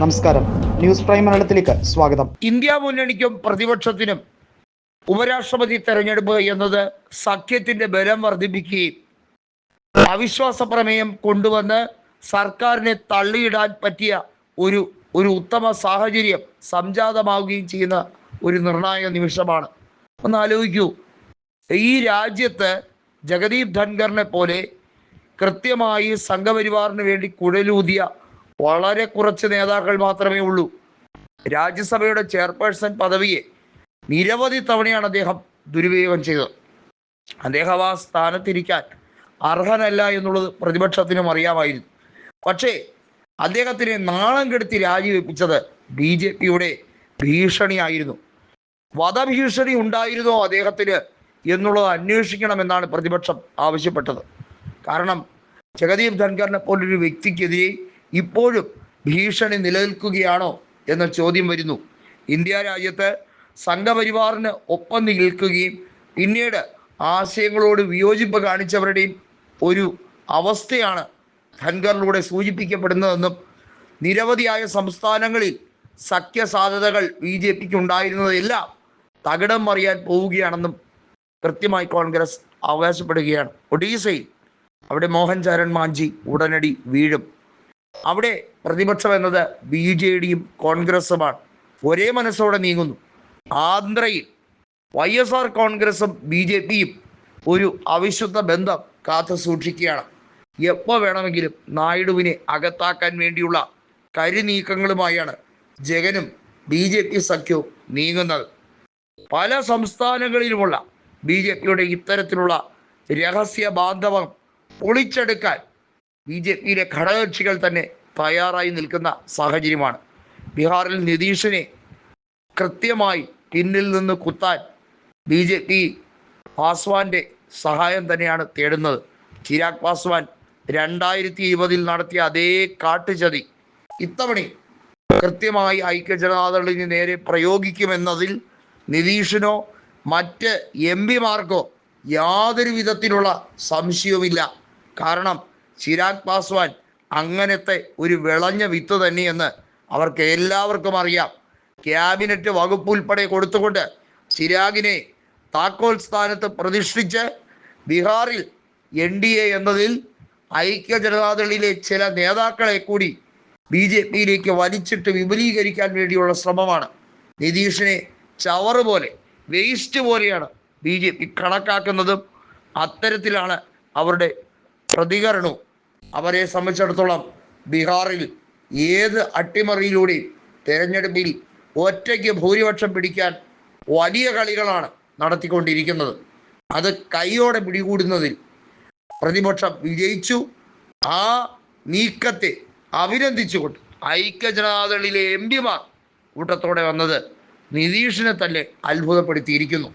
നമസ്കാരം. News prime മലയാളത്തിലേക്ക് സ്വാഗതം. ഇന്ത്യ മുന്നണിക്കും പ്രതിപക്ഷത്തിനും ഉപരാഷ്ട്രപതി തെരഞ്ഞെടുപ്പ് എന്നത് സഖ്യത്തിന്റെ ബലം വർദ്ധിപ്പിക്കുകയും അവിശ്വാസ പ്രമേയം കൊണ്ടുവന്ന് സർക്കാരിനെ തള്ളിയിടാൻ പറ്റിയ ഒരു ഒരു ഉത്തമ സാഹചര്യം സംജാതമാവുകയും ചെയ്യുന്ന ഒരു നിർണായക നിമിഷമാണ്. ഒന്ന് ആലോചിക്കൂ. ഈ രാജ്യത്ത് ജഗദീപ് ധൻഖറിനെ പോലെ കൃത്യമായി സംഘപരിവാറിന് വേണ്ടി കുഴലൂതിയ വളരെ കുറച്ച് നേതാക്കൾ മാത്രമേ ഉള്ളൂ. രാജ്യസഭയുടെ ചെയർപേഴ്സൺ പദവിയെ നിരവധി തവണയാണ് അദ്ദേഹം ദുരുപയോഗം ചെയ്തത്. അദ്ദേഹം ആ സ്ഥാനത്തിരിക്കാൻ അർഹനല്ല എന്നുള്ളത് പ്രതിപക്ഷത്തിനും അറിയാമായിരുന്നു. പക്ഷേ അദ്ദേഹത്തിനെ നാണം കെടുത്തി രാജിവെപ്പിച്ചത് ബി ജെ പിയുടെ ഭീഷണിയായിരുന്നു. വധഭീഷണി ഉണ്ടായിരുന്നോ അദ്ദേഹത്തിന് എന്നുള്ളത് അന്വേഷിക്കണമെന്നാണ് പ്രതിപക്ഷം ആവശ്യപ്പെട്ടത്. കാരണം ജഗദീപ് ധൻഖറിനെ പോലൊരു വ്യക്തിക്കെതിരെ ഇപ്പോഴും ഭീഷണി നിലനിൽക്കുകയാണോ എന്ന ചോദ്യം വരുന്നു. ഇന്ത്യ രാജ്യത്ത് സംഘപരിവാറിന് ഒപ്പം നിൽക്കുകയും പിന്നീട് ആശയങ്ങളോട് വിയോജിപ്പ് കാണിച്ചവരുടെയും ഒരു അവസ്ഥയാണ് ധൻഖറിലൂടെ സൂചിപ്പിക്കപ്പെടുന്നതെന്നും നിരവധിയായ സംസ്ഥാനങ്ങളിൽ സഖ്യ സാധ്യതകൾ ബി ജെ പിക്ക് ഉണ്ടായിരുന്നതെല്ലാം തകിടം മറിയാൻ പോവുകയാണെന്നും കൃത്യമായി കോൺഗ്രസ് അവകാശപ്പെടുകയാണ്. ഒഡീസയിൽ അവിടെ മോഹൻ ചരൺ മാഞ്ചി ഉടനടി വീഴും. അവിടെ പ്രതിപക്ഷം എന്നത് ബി ജെ ഡിയും കോൺഗ്രസുമാണ്. ഒരേ മനസ്സോടെ നീങ്ങുന്നു. ആന്ധ്രയിൽ വൈ എസ് ആർ കോൺഗ്രസും ബി ജെ പിയും ഒരു അവിശുദ്ധ ബന്ധം കാത്തു സൂക്ഷിക്കുകയാണ്. എപ്പോൾ വേണമെങ്കിലും നായിഡുവിനെ അകത്താക്കാൻ വേണ്ടിയുള്ള കരുനീക്കങ്ങളുമായാണ് ജഗനും ബി ജെ പി സഖ്യവും നീങ്ങുന്നത്. പല സംസ്ഥാനങ്ങളിലുമുള്ള ബി ജെ പിയുടെ ഇത്തരത്തിലുള്ള രഹസ്യ ബാന്ധവം പൊളിച്ചെടുക്കാൻ ബി ജെ പിയിലെ ഘടകകക്ഷികൾ തന്നെ തയ്യാറായി നിൽക്കുന്ന സാഹചര്യമാണ്. ബീഹാറിൽ നിതീഷിനെ കൃത്യമായി പിന്നിൽ നിന്ന് കുത്താൻ ബി ജെ പി പാസ്വാന്റെ സഹായം തന്നെയാണ് തേടുന്നത്. ചിരാഗ് പാസ്വാൻ രണ്ടായിരത്തി ഇരുപതിൽ നടത്തിയ അതേ കാട്ടുചതി ഇത്തവണ കൃത്യമായി ഐക്യ ജനതാദളിന് നേരെ പ്രയോഗിക്കുമെന്നതിൽ നിതീഷിനോ മറ്റ് എം പിമാർക്കോ യാതൊരു വിധത്തിലുള്ള സംശയവുമില്ല. കാരണം ചിരാഗ് പാസ്വാൻ അങ്ങനത്തെ ഒരു വിളഞ്ഞ വിത്ത് തന്നെയെന്ന് അവർക്ക് എല്ലാവർക്കും അറിയാം. ക്യാബിനറ്റ് വകുപ്പ് ഉൾപ്പെടെ കൊടുത്തുകൊണ്ട് ചിരാഗിനെ താക്കോൽ സ്ഥാനത്ത് പ്രതിഷ്ഠിച്ച് ബീഹാറിൽ എൻ ഡി എ എന്നതിൽ ഐക്യ ജനതാദളിലെ ചില നേതാക്കളെ കൂടി ബി ജെ പിയിലേക്ക് വലിച്ചിട്ട് വിപുലീകരിക്കാൻ വേണ്ടിയുള്ള ശ്രമമാണ്. നിതീഷിനെ ചവറ് പോലെ വേസ്റ്റ് പോലെയാണ് ബി ജെ പി കണക്കാക്കുന്നതും അത്തരത്തിലാണ് അവരുടെ പ്രതികരണവും. അവരെ സംബന്ധിച്ചിടത്തോളം ബീഹാറിൽ ഏത് അട്ടിമറിയിലൂടെ തെരഞ്ഞെടുപ്പിൽ ഒറ്റയ്ക്ക് ഭൂരിപക്ഷം പിടിക്കാൻ വലിയ കളികളാണ് നടത്തിക്കൊണ്ടിരിക്കുന്നത്. അത് കൈയോടെ പിടികൂടുന്നതിൽ പ്രതിപക്ഷം വിജയിച്ചു. ആ നീക്കത്തെ അഭിനന്ദിച്ചുകൊണ്ട് ഐക്യജനതാദളിലെ എം പിമാർ കൂട്ടത്തോടെ വന്നത് നിതീഷിനെ തന്നെ അത്ഭുതപ്പെടുത്തിയിരിക്കുന്നു.